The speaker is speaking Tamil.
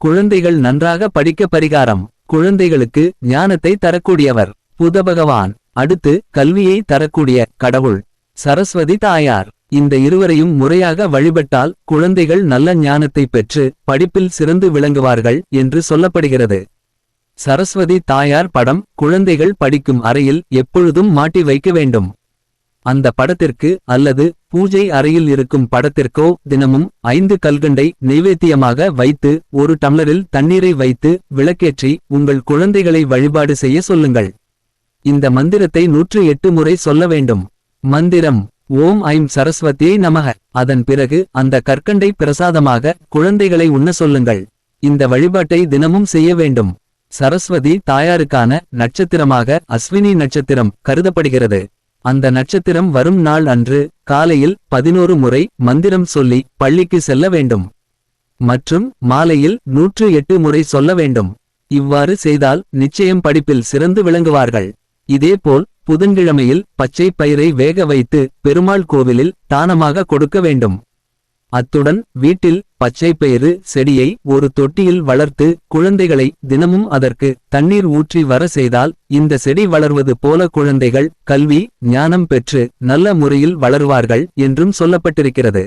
குழந்தைகள் நன்றாக படிக்க பரிகாரம். குழந்தைகளுக்கு ஞானத்தை தரக்கூடியவர். புதபகவான். அடுத்து கல்வியை தரக்கூடிய கடவுள். சரஸ்வதி தாயார். இந்த இருவரையும் முறையாக வழிபட்டால் குழந்தைகள் நல்ல ஞானத்தை பெற்று படிப்பில் சிறந்து விளங்குவார்கள் என்று சொல்லப்படுகிறது. சரஸ்வதி தாயார் படம் குழந்தைகள் படிக்கும் அறையில் எப்பொழுதும் மாட்டி வைக்க வேண்டும். அந்த படத்திற்கு அல்லது பூஜை அறையில் இருக்கும் படத்திற்கோ தினமும் ஐந்து கல்கண்டை நைவேத்தியமாக வைத்து ஒரு டம்ளரில் தண்ணீரை வைத்து விளக்கேற்றி உங்கள் குழந்தைகளை வழிபாடு செய்ய சொல்லுங்கள். இந்த மந்திரத்தை நூற்று எட்டு முறை சொல்ல வேண்டும். மந்திரம் ஓம் ஐம் சரஸ்வதியை நமக. அதன் பிறகு அந்த கற்கண்டை பிரசாதமாக குழந்தைகளை உண்ண சொல்லுங்கள். இந்த வழிபாட்டை தினமும் செய்ய வேண்டும். சரஸ்வதி தாயாருக்கான நட்சத்திரமாக அஸ்வினி நட்சத்திரம் கருதப்படுகிறது. அந்த நட்சத்திரம் வரும் நாள் அன்று காலையில் பதினோரு முறை மந்திரம் சொல்லி பள்ளிக்கு செல்ல வேண்டும். மற்றும் மாலையில் நூற்று எட்டு முறை சொல்ல வேண்டும். இவ்வாறு செய்தால் நிச்சயம் படிப்பில் சிறந்து விளங்குவார்கள். இதேபோல் புதன்கிழமையில் பச்சை பயிரை வேக வைத்து பெருமாள் கோவிலில் தானமாக கொடுக்க வேண்டும். அத்துடன் வீட்டில் பச்சை பயிறு செடியை ஒரு தொட்டியில் வளர்த்து குழந்தைகளை தினமும் அதற்கு தண்ணீர் ஊற்றி வர செய்தால் இந்த செடி வளர்வது போல குழந்தைகள் கல்வி ஞானம் பெற்று நல்ல முறையில் வளருவார்கள் என்றும் சொல்லப்பட்டிருக்கிறது.